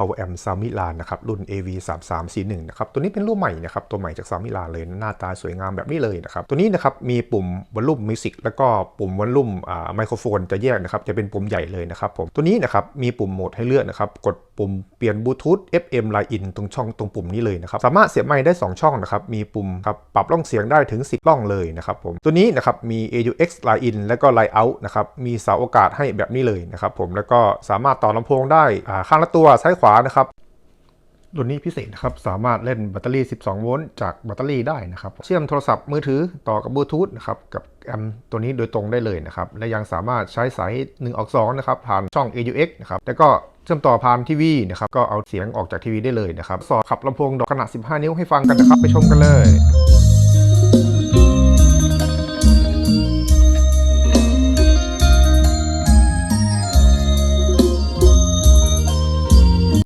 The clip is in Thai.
Power Amp ซามิลานนะครับรุ่น AV 3 3 4 1นะครับตัวนี้เป็นรุ่นใหม่นะครับตัวใหม่จากซามิลานเลยหน้าตาสวยงามแบบนี้เลยนะครับตัวนี้นะครับมีปุ่มวอลลุ่มมิวสิกแล้วก็ปุ่มวอลลุ่มอ่าไมโครโฟนจะแยกนะครับจะเป็นปุ่มใหญ่เลยนะครับผมตัวนี้นะครับมีปุ่มโหมดให้เลือกนะครับกดปุ่มเปลี่ยนบลูทูธ FM Line In ตรงช่องตรงปุ่มนี้เลยนะครับสามารถเสียบไมค์ได้ 2 ช่องนะครับมีปุ่มครับปรับร่องเสียงได้ถึง 10ร่องเลยนะครับผมตัวนี้นะครับมี AUX Line In แล้วก็ Line Out นะครับมีเสาโอกาสให้แบบนี้เลยนะครับผมแล้วก็สามารถต่อลำโพงได้อ่าข้างละตัวซ้ายขวานะครับรุ่นนี้พิเศษนะครับ สามารถเล่นแบตเตอรี่ 12 โวลต์จากแบตเตอรี่ได้นะครับ เชื่อมโทรศัพท์มือถือต่อกับบลูทูธนะครับ กับแอมตัวนี้โดยตรงได้เลยนะครับ และยังสามารถใช้สาย 1 ออก 2 นะครับ ผ่านช่อง AUX นะครับ แล้วก็เชื่อมต่อผ่านทีวีนะครับ ก็เอาเสียงออกจากทีวีได้เลยนะครับ สอบขับลำโพงดอกขนาด 15 นิ้วให้ฟังกันนะครับ ไปชมกันเลย